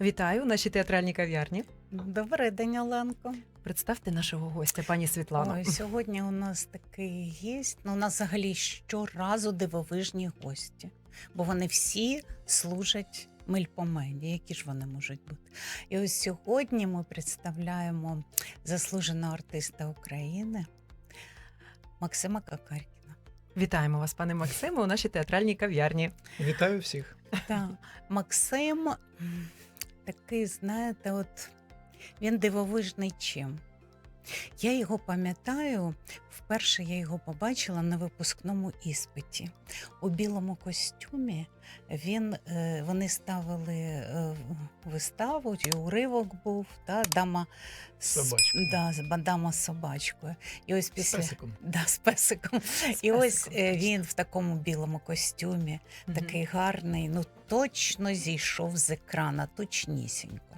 Вітаю у нашій театральній кав'ярні. Добрий день, Оленко. Представте нашого гостя, пані Світлана. Ой, сьогодні у нас такий гість. Ну, у нас взагалі щоразу дивовижні гості, бо вони всі служать мельпомені. Які ж вони можуть бути? І ось сьогодні ми представляємо заслуженого артиста України Максима Какаркіна. Вітаємо вас, пане Максиме, у нашій театральній кав'ярні. Вітаю всіх. Так, Максим такий, знаєте, от він дивовижний чим. Я його пам'ятаю, вперше я його побачила на випускному іспиті. У білому костюмі він, е, вони ставили е, виставу, і уривок був, та, дама з, Собачкою. да, дама з собачкою. І ось З песиком. Да, з песиком. З І ось е, він в такому білому костюмі, такий гарний, ну точно зійшов з екрана, точнісінько.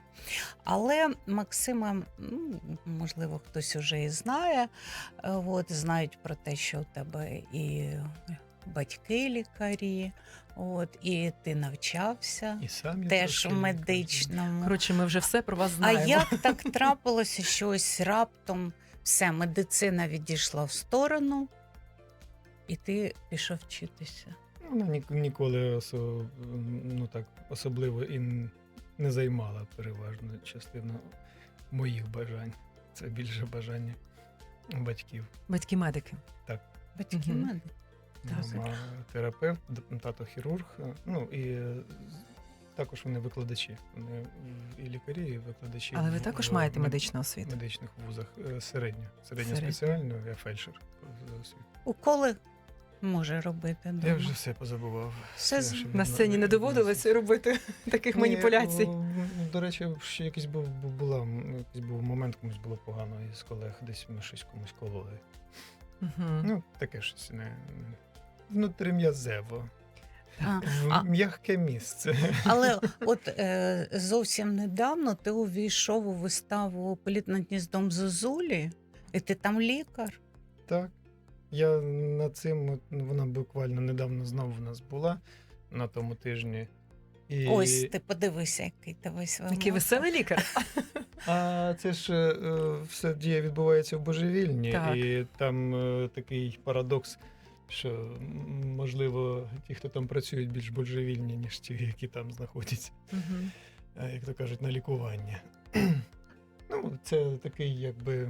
Але Максима, ну, можливо, хтось уже і знає, е, от, знають про те, що у тебе і батьки лікарі, от, і ти навчався І сам теж лікар. медичному. Коротше, ми вже все про вас А як так трапилося, що ось раптом все, медицина відійшла в сторону, і ти пішов вчитися? Ні- ніколи осо... ну, так, особливо і не займала переважно частину моїх бажань. Це більше бажання батьків. Батьки медики. Батьки-медики. Мама терапевт, тато хірург. Ну і е, також вони викладачі. Вони і лікарі, і викладачі. Але ви в- також в маєте медичну освіту. медичних вузах е, середньо. Середньо Середньо. я фельдшер за освітою. Уколи може робити дома. Я вже все позабував. Все з- На сцені не доводилося робити таких Ні, маніпуляцій. о, До речі, ще якийсь був бу- була якийсь був момент, комусь було погано із колег, десь ми щось комусь кололи. Мгм. Ну, таке щось не внутрім'язево. А, а- м'яке місце. але от е, зовсім недавно ти увійшов у виставу Політ над гніздом Зозулі, і ти там лікар. Так. Я над цим, ну, вона буквально недавно знову в нас була на тому тижні. І... Ось ти подивися, який ти весь Який веселий лікар. А це ж е, все дія відбувається в божевільні, Так. і там е, такий парадокс, що можливо ті, хто там працюють, більш божевільні, ніж ті, які там знаходяться, е, як то кажуть, на лікування. ну, це такий, якби,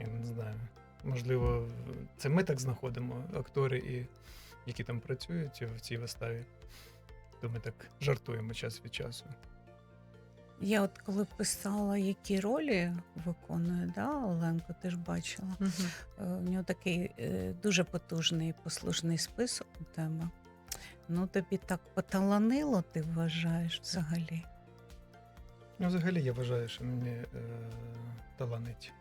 я не знаю, можливо, це ми так знаходимо, актори, і, які там працюють в цій виставі. То ми так жартуємо час від часу. Я от коли писала, які ролі виконує, да, Оленко, ти ж бачила. Е, У нього такий е, дуже потужний послужний список у тебе. Ну, тобі так поталанило, ти вважаєш взагалі. Ну, взагалі, я вважаю, що мені е, таланить.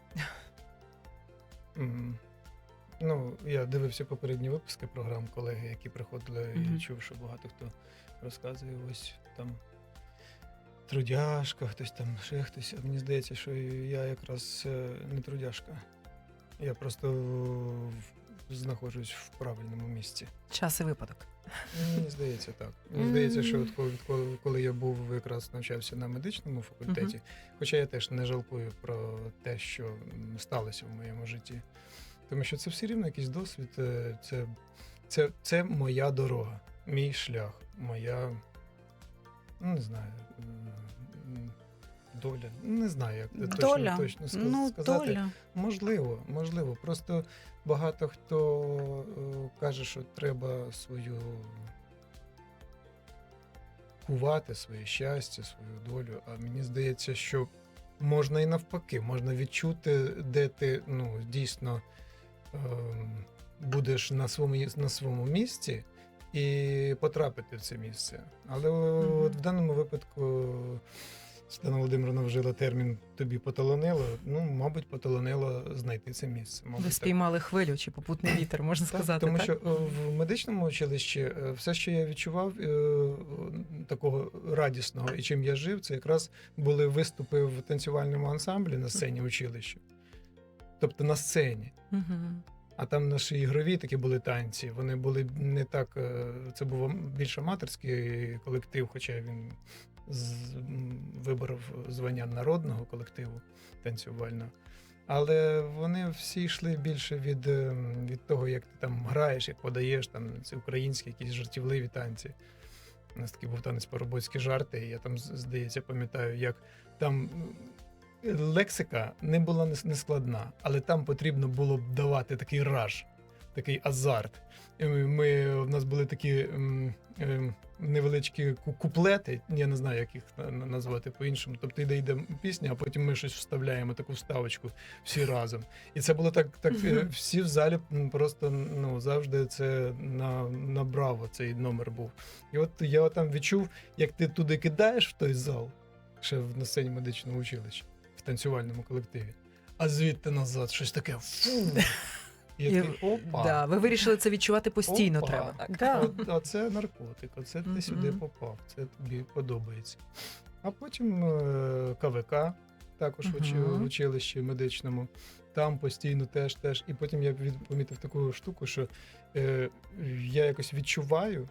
Ну, я дивився попередні випуски програм колеги, які приходили Мгм. і чув, що багато хто розказує ось там трудяшка, хтось там, ще хтось. А мені здається, що я якраз е, не трудяшка. Я просто в- знаходжусь в правильному місці. Час і випадок. Мені здається, так. Мені здається, що от коли, коли, я був якраз навчався на медичному факультеті, хоча я теж не жалкую про те, що сталося в моєму житті. Тому що це все рівно якийсь досвід, е, це, це, це моя дорога, мій шлях, моя, ну не знаю, доля. Не знаю, як це точно, точно ну, сказати. доля. Можливо, можливо. Просто багато хто е, каже, що треба свою кувати своє щастя, свою долю. А мені здається, що можна і навпаки, можна відчути, де ти ну, дійсно ем, будеш на своєму, на своєму місці і потрапити в це місце. Але Мгм. от в даному випадку. Світлана Володимировна вжила термін тобі поталонило. Ну, мабуть, поталонило знайти це місце. Мабуть, Ви так. спіймали хвилю чи попутний вітер, можна Так, сказати. тому так? що е, в медичному училищі е, все, що я відчував е, такого радісного і чим я жив, це якраз були виступи в танцювальному ансамблі на сцені училища. Тобто на сцені. А там наші ігрові такі були танці. Вони були не так. Це був більш аматорський колектив, хоча він виборов звання народного колективу танцювального. Але вони всі йшли більше від, е, від того, як ти там граєш, як подаєш, там ці українські якісь жартівливі танці. У нас такий був танець по-роботські жарти, і я там, здається, пам'ятаю, як там лексика не була не- не але там потрібно було б давати такий раж, такий азарт. Ми, ми, у нас були такі ем, невеличкі ку- куплети, я не знаю, як їх на- на- назвати по-іншому. Тобто йде йде пісня, а потім ми щось вставляємо, таку вставочку всі разом. І це було так, так е, всі в залі просто ну, завжди це на, на браво цей номер був. І от я там відчув, як ти туди кидаєш в той зал, ще в на сцені медичного училища, в танцювальному колективі, а звідти назад щось таке фу. І І- такий, опа. Да, ви вирішили це відчувати постійно. Опа. Треба так. Да. От, оце наркотик, оце ти сюди попав, це тобі подобається. А потім е, КВК, також в учи- в училищі медичному. Там постійно теж теж. І потім я помітив таку штуку, що е, я якось відчуваю,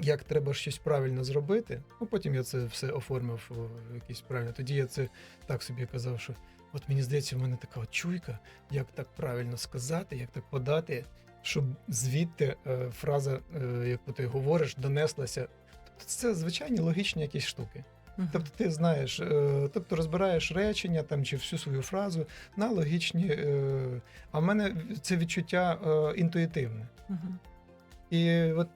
як треба щось правильно зробити. Ну потім я це все оформив о, якісь правильно. Тоді я це так собі казав, що от мені здається, в мене така от чуйка, як так правильно сказати, як так подати, щоб звідти е, фраза, е, яку ти говориш, донеслася. Тобто це звичайні логічні якісь штуки. Тобто ти знаєш, е, тобто розбираєш речення там чи всю свою фразу на логічні. Е, а в мене це відчуття е, інтуїтивне. І от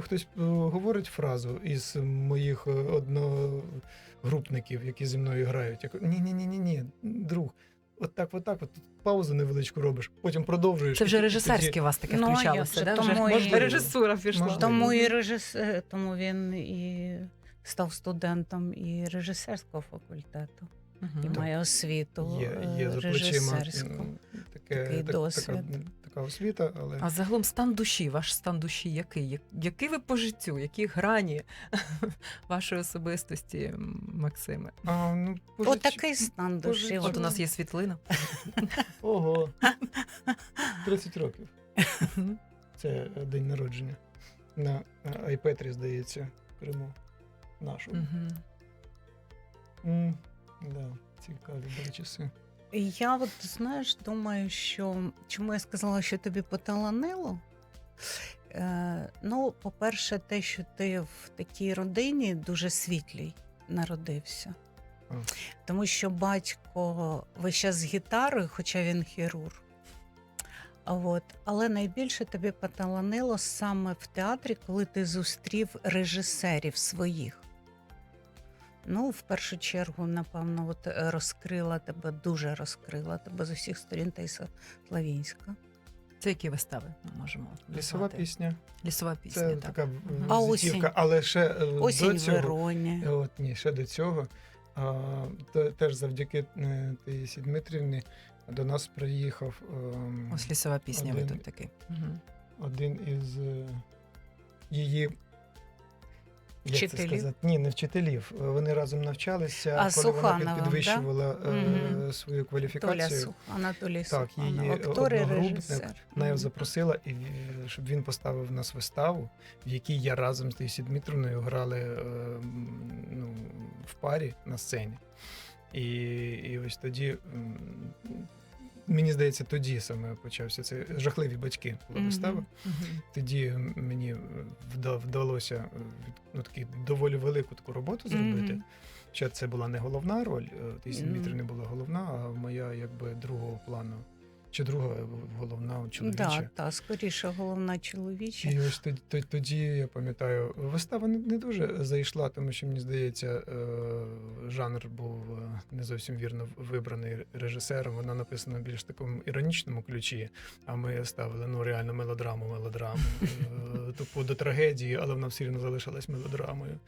хтось е, говорить фразу із моїх е, одногрупників, які зі мною грають. Я ні, ні, ні, ні, ні, друг. От так, от так, от паузу невеличку робиш, потім продовжуєш. Це вже режисерське у вас таке Ну, включалося, да? тому Вже і- можливо, режисура пішла. Можливо. Тому і режисер, тому він і став студентом і режисерського факультету, Мгм. і має освіту Є, є е, за плечима таке, Такий так- досвід. Така, така освіта, але А загалом стан душі, ваш стан душі який? Я- Який ви по життю, які грані вашої особистості, Максиме? а, ну, по От житті- такий стан душі. От у нас є світлина. Ого. 30 років. Це е, день народження. На е, Айпетрі, здається, в Криму. Нашому. Мгм. М, Да, цікаві були часи. Я от знаєш, думаю, що чому я сказала, що тобі поталанило? Е, ну, по-перше, те, що ти в такій родині дуже світлій народився. Тому що батько весь час з гітарою, хоча він хірург. От. Але найбільше тобі поталанило саме в театрі, коли ти зустрів режисерів своїх. Ну, в першу чергу, напевно, от е, розкрила тебе, дуже розкрила тебе з усіх сторін Таїса Славінська. Це які вистави ми можемо Лісова пісня. Лісова пісня, Це так. така А візитівка, але ще е, Осінь до в цього. Вероні. Е, От ні, ще до цього. А, те- теж завдяки Таїсі Дмитрівні до нас приїхав ем, Ось лісова пісня, ви один- тут такий. Мгм. один із е, її. Як це сказати? Ні, не вчителів. Е, Вони разом навчалися, А, коли вона підвищувала е, свою кваліфікацію. Сух, Анатолій Так, її актор одногрупник. Вона його запросила, і щоб він поставив нас виставу, в якій я разом з Таїсі Дмитровною грали е, ну, в парі на сцені. І, і ось тоді, мені здається, тоді саме почався це жахливі батьки була вистава. Мгм. Тоді мені вда- вдалося е, ну, такі доволі велику таку роботу зробити. Мгм. Хоча це була не головна роль, Тісін mm -hmm. Мгм. не була головна, а моя якби другого плану. Чи друга головна чоловіча. Да, та, скоріше, головна чоловіча. І ось тоді, тоді, тоді я пам'ятаю, вистава не, не дуже зайшла, тому що мені здається, е, жанр був е, не зовсім вірно вибраний режисером. Вона написана в більш такому іронічному ключі. А ми ставили ну реально мелодраму, мелодраму, е, тупу до трагедії, але вона все рівно залишалась мелодрамою.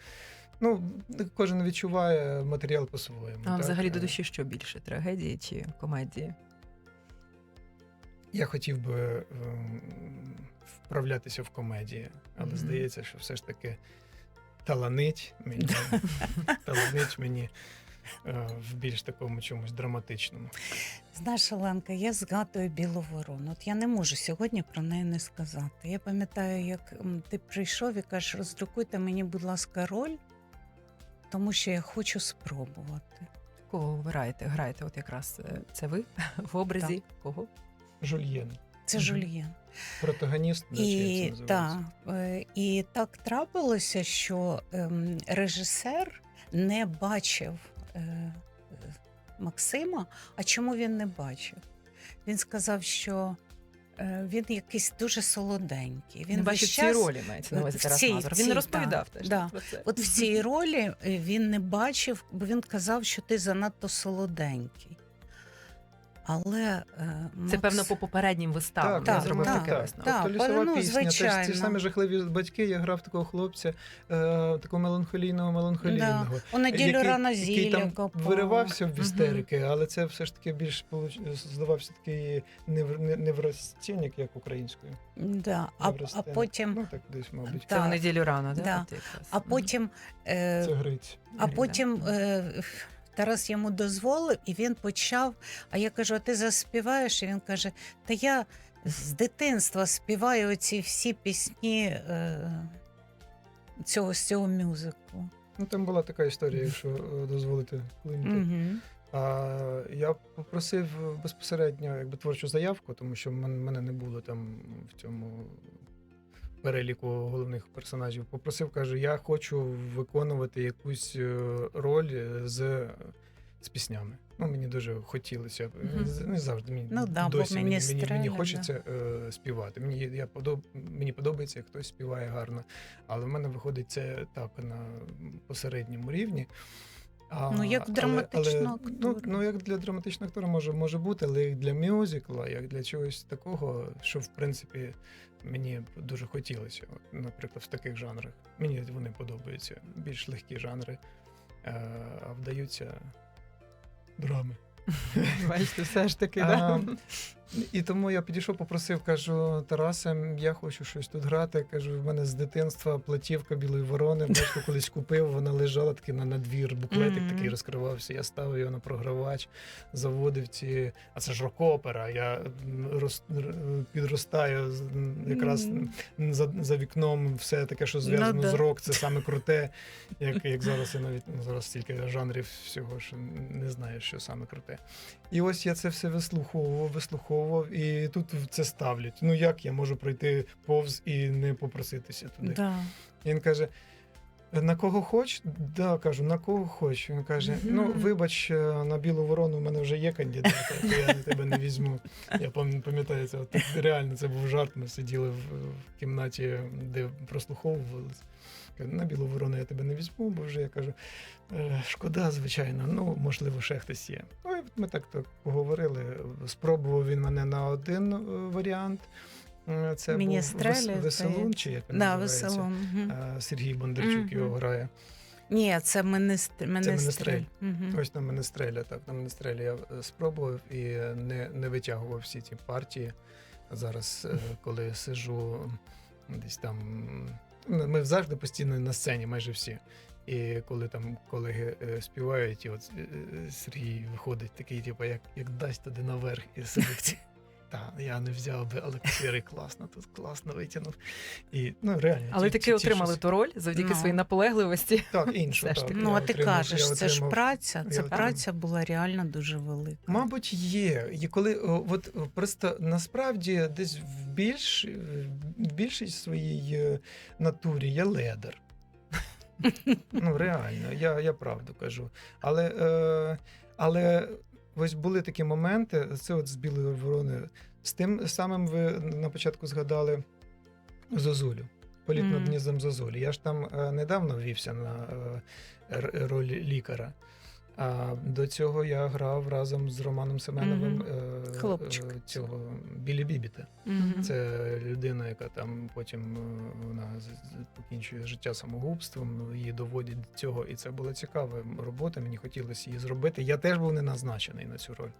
Ну, кожен відчуває матеріал по-своєму. А так? взагалі до душі що більше? Трагедії чи комедії? Я хотів би ем, вправлятися в комедії, але Мгм. здається, що все ж таки таланить мені, таланить мені е, в більш такому чомусь драматичному. Знаєш, Оленка, я згадую білу ворону. От я не можу сьогодні про неї не сказати. Я пам'ятаю, як ти прийшов і кажеш, роздрукуйте мені, будь ласка, роль. тому що я хочу спробувати. Кого ви граєте? Граєте, от якраз е, це ви в образі кого? Жульєн, Це Жульєн. протагоніст, І, це та, е, і так трапилося, що ем, режисер не бачив е, Максима. А чому він не бачив? Він сказав, що е, він якийсь дуже солоденький. Він Він весь бачить ці ролі, мається на увазі Тарас цій- Мазур. Він не розповідав да, теж да. про це. От в цій ролі він не бачив, бо він казав, що ти занадто солоденький. Але е, Це певно по попереднім виставам. Так, зробив так, таке так. так. Тобто лісова ну, пісня, теж ті ж самі жахливі батьки. Я грав такого хлопця, е, такого меланхолійного, меланхолійного. У неділю який, рано який там копав. виривався в істерики, але це все ж таки більш здавався такий не- неврастенік, як українською. Да. А, а потім, Ну так десь, мабуть. Це в неділю рано, да? Да. А потім, е, Це гриць. а Да. потім е, Тарас йому дозволив, і він почав. А я кажу: а ти заспіваєш? І він каже: Та я з дитинства співаю оці всі пісні е, цього, з цього мюзиклу. Ну там була така історія, якщо е, дозволити. Угу. А я попросив безпосередньо якби творчу заявку, тому що в мене не було там в цьому переліку головних персонажів. Попросив, кажу, я хочу виконувати якусь е, роль з, з піснями. Ну, мені дуже хотілося. З- Не завжди мені Ну да, досі мені, мені, мені «Міністреля», хочеться е, співати. Мені, я подоб, мені подобається, як хтось співає гарно. Але в мене виходить це так на посередньому рівні. А, Ну, як драматичного але, ну, ну, як для драматичного актора може, може бути, але як для мюзикла, як для чогось такого, що в принципі мені дуже хотілося. Наприклад, в таких жанрах. Мені вони подобаються. Більш легкі жанри, е, а вдаються драми. Бачите, все ж таки, да? І тому я підійшов, попросив, кажу, Тарасе, я хочу щось тут грати. Кажу, в мене з дитинства платівка білої ворони. Батько колись купив, вона лежала такий на надвір, буклетик Мгм. такий розкривався. Я ставив його на програвач, заводив ці. А це ж рок-опера. Я роз, підростаю з- м, якраз за, за вікном все таке, що зв'язано Ну да. з рок, це саме круте. Як, як зараз я навіть ну, зараз стільки жанрів всього, що не знаю, що саме круте. І ось я це все вислуховував, вислуховував, і тут це ставлять. Ну як я можу пройти повз і не попроситися туди? Да. І він каже: на кого хоч? Да, кажу, на кого хоч. Він каже: Ну, вибач, е, на білу ворону у мене вже є кандидат, то я на тебе не візьму. Я пам'ятаю це. От, реально це був жарт. Ми сиділи в, в кімнаті, де прослуховувалися. На білу ворону я тебе не візьму, бо вже я кажу, «Е, шкода, звичайно, ну можливо, ще хтось є. Ну, і ми так так поговорили. Спробував він мене на один е, варіант. Е, Це був Міністрелі, Вес- Веселун, чи як він Да. Е, Сергій Бондарчук його грає. Ні, це менестрель. «Менестрель». Мгм. Ось на Менестреля. Так, на Менестрелі я е, спробував і не, не витягував всі ці партії. Зараз, е, коли сижу десь там. Ми завжди постійно на сцені, майже всі. І коли там колеги співають, і от Сергій виходить такий, типу, як, як дасть туди наверх і сидить. Та, я не взяв би, але ксири класно, тут класно витягнув. І, ну, реально, Але таки отримали ту роль завдяки Ну. своїй наполегливості. Так, іншу. Так. Ну, а ти кажеш, це ж праця. Це праця була реально дуже велика. Мабуть, є. І коли от просто насправді десь в більш в більшій своїй е, натурі я ледер. Ну, реально, я, я правду кажу. Але, е, але ось були такі моменти, це от з білої ворони. З тим самим ви на початку згадали Зозулю. Політ над гніздом Зозулі. Я ж там е, недавно ввівся на е, роль лікаря. А до цього я грав разом з Романом Семеновим Мгм. е, цього Білі Бібіта. Мгм. Це людина, яка там потім е, вона покінчує життя самогубством. ну, Її доводять до цього, і це була цікава робота. Мені хотілося її зробити. Я теж був не назначений на цю роль.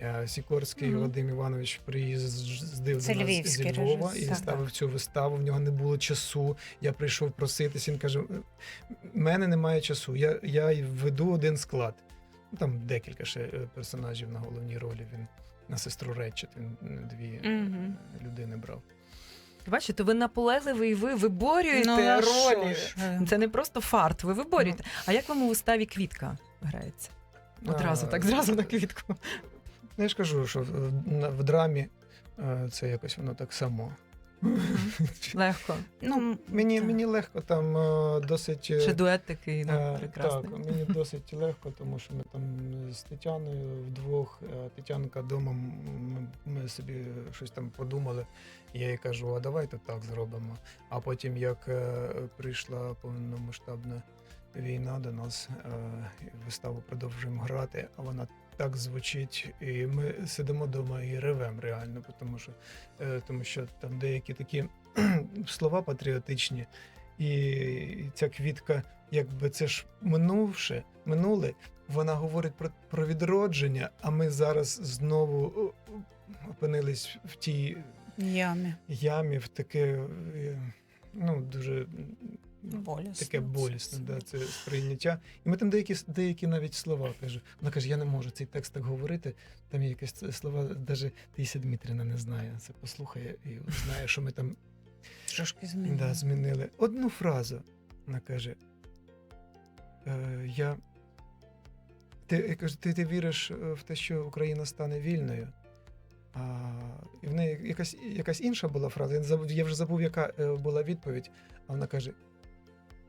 Е, Сікорський Мгм. Вадим Іванович приїздив до нас зі Львова режисер. і Так. ставив цю виставу. В нього не було часу. Я прийшов проситись. Він каже: в мене немає часу. Я, я веду один склад. Ну, Там декілька ще е, персонажів на головній ролі. Він на сестру Речет, він е, дві е, Мгм. людини брав. Бачите, ви наполегливі і ви виборюєте Ну, ролі. Це не просто фарт, ви виборюєте. А як вам у виставі квітка грається? Одразу А, так, зразу на квітку. Ну, я ж кажу, що в, в драмі е, це якось воно так само. Легко. Ну, Мені, так. мені легко там е, досить. е, Ще дует такий ну, Е, прекрасний. Так, мені досить легко, тому що ми там з Тетяною вдвох, е, Тетянка вдома, м- ми собі щось там подумали. Я їй кажу, а давайте так зробимо. А потім, як е, прийшла повномасштабна війна до нас, е, виставу продовжуємо грати, а вона так звучить, і ми сидимо вдома і ревемо реально, тому що, е, тому що там деякі такі слова патріотичні, і ця квітка якби це ж минувше, минуле, вона говорить про, про відродження, а ми зараз знову опинились в тій Ямі. ямі, в таке е, ну, дуже Болісно. таке болісне, да, це сприйняття. І ми там деякі, деякі навіть слова кажу. Вона каже, я не можу цей текст так говорити. Там є якісь слова, навіть Таїся Дмитрівна не знає. Це послухає і знає, що ми там Трошки змінили. Да, змінили. Одну фразу. Вона каже: е, Я. Ти, я кажу, ти, ти віриш е, в те, що Україна стане вільною. А, і в неї якась, якась інша була фраза. Я вже забув, яка е, була відповідь. А вона каже: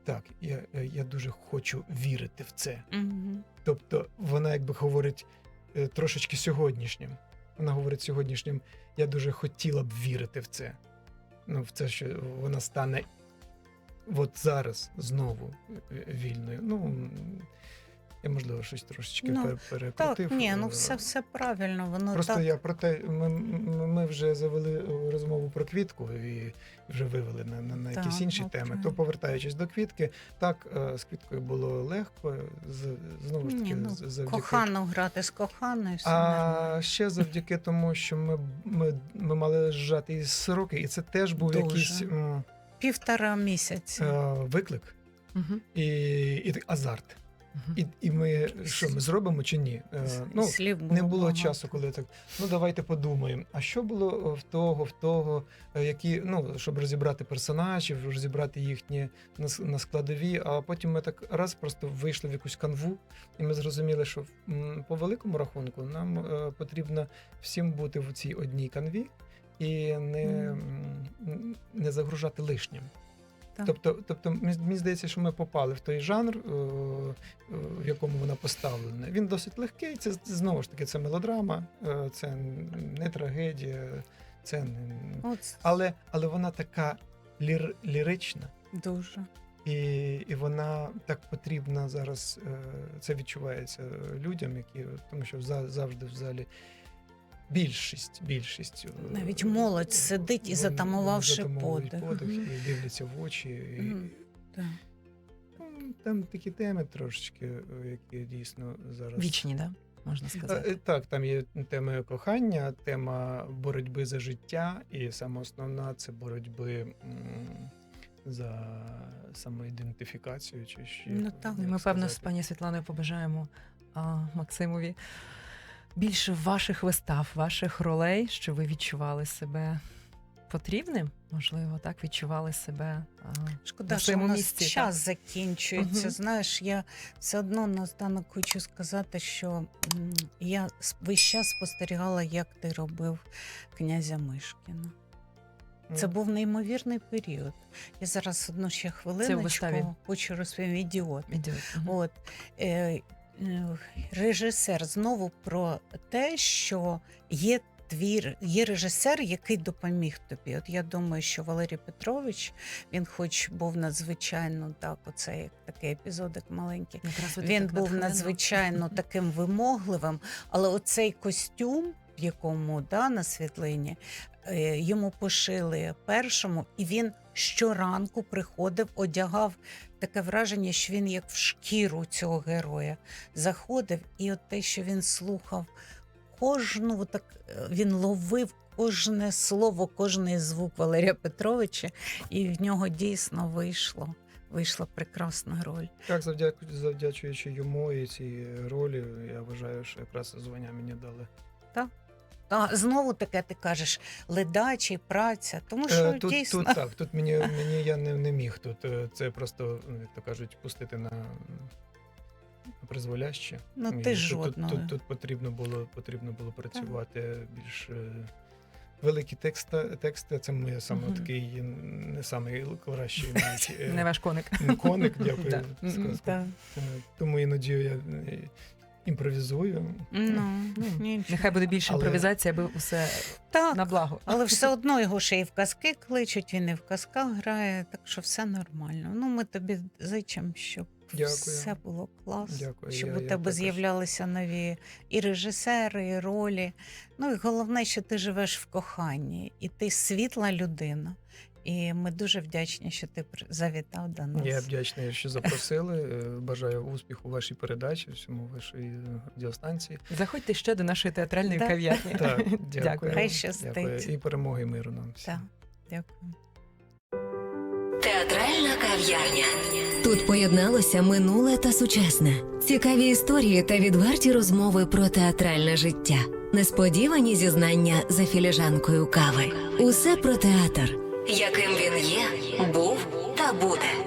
Так, я, е, я дуже хочу вірити в це. Угу. Тобто вона якби говорить е, трошечки сьогоднішнім. Вона говорить сьогоднішнім, я дуже хотіла б вірити в це. Ну, в це, що вона стане от зараз знову е, вільною. Ну, я, можливо, щось трошечки Ну, перекрутив. Так, ні, ну Е, все, все правильно. Воно Просто так. я про те, ми, ми вже завели е, розмову про квітку і вже вивели на, на, на якісь Так, інші ну, теми. То повертаючись до квітки, так е, з квіткою було легко, з, знову ж таки, Ні, ну, завдяки Кохану грати з коханою. все а нормально. ще завдяки тому, що ми, ми, ми мали зжати сроки, і це теж був Дуже. якийсь м, Півтора місяці. е, виклик Мгм. і, і так- азарт. І, і ми що ми зробимо чи ні? Е, ну, Слів було не було багато. часу, коли так. Ну давайте подумаємо. А що було в того, в того, е, які ну щоб розібрати персонажів, розібрати їхні на, на складові. А потім ми так раз просто вийшли в якусь канву, і ми зрозуміли, що по великому рахунку нам е, потрібно всім бути в цій одній канві і не, не загружати лишнім. Так. Тобто, тобто мені здається, що ми попали в той жанр, е, е, в якому вона поставлена. Він досить легкий. Це знову ж таки це мелодрама, е, це не трагедія, це не... Але, але вона така лір, лірична, дуже. і, і вона так потрібна зараз. Це відчувається людям, які тому що за- завжди в залі. Більшість, більшість е, Навіть молодь сидить і затамувавши подих. подих і дивляться в очі. І, Мгм. Так. Ну, Там такі теми трошечки, е, які дійсно зараз. Вічні, да? можна Е, сказати. Так, там є тема кохання, тема боротьби за життя, і саме основна це боротьби за самоідентифікацію. Чи ще, Ну, так. ми, певно, з пані Світланою побажаємо а, Максимові більше ваших вистав, ваших ролей, що ви відчували себе потрібним, можливо, так відчували себе. А, Шкода, на що у нас місці, час так. закінчується. Мгм. Знаєш, я все одно наостанок хочу сказати, що я весь час спостерігала, як ти робив князя Мишкіна. Це був неймовірний період. Я зараз одну ще хвилиночку хочу розповім ідіот. ідіот. От е, режисер знову про те, що є твір, є режисер, який допоміг тобі. От я думаю, що Валерій Петрович, він, хоч був надзвичайно так, оце як такий епізодик маленький. Якраз Він був надзвичайно таким вимогливим, але оцей костюм, в якому да, на світлині, е, йому пошили першому, і він щоранку приходив, одягав таке враження, що він як в шкіру цього героя заходив, і от те, що він слухав кожну, так він ловив. Кожне слово, кожний звук Валерія Петровича, і в нього дійсно вийшло. Вийшла прекрасна роль. Так, завдяку, завдячуючи йому і цій ролі, я вважаю, що якраз звання мені дали. А знову таке ти кажеш ледачі, праця. Тому що Е, тут, дійсно тут так, тут мені, мені я не, не міг тут. е, Це просто, ну, як то кажуть, пустити на, призволяще. Ну, ти тут, жодного. Тут, тут, тут потрібно було потрібно було працювати більш. е, Великі тексти, тексти це моє саме Мгм. такий не самий кращий навіть Не ваш коник. коник, дякую. Да. сказку. Мгм. Тому іноді я імпровізую. ну, Ну, нічого. Нехай буде більше Але- імпровізації, аби все так. на благо. Але все одно його ще і в казки кличуть, він і в казках грає, так що все нормально. Ну, ми тобі зичимо, щоб Дякую. все було класно, Дякую, щоб я- у я тебе також. з'являлися нові і режисери, і ролі. Ну і головне, що ти живеш в коханні, і ти світла людина. І ми дуже вдячні, що ти при- завітав до нас. Я вдячний, що запросили. Е, Бажаю успіху вашій передачі, всьому вашій е, радіостанції. Заходьте ще до нашої театральної Да. кав'ярні. Так, дякую. Дякую. Хай щастить. Дякую. І перемоги і миру нам. всім. Так, дякую. Театральна кав'ярня. Тут поєдналося минуле та сучасне, цікаві історії та відверті розмови про театральне життя, несподівані зізнання за філіжанкою кави. Усе про театр, яким він є, був та буде.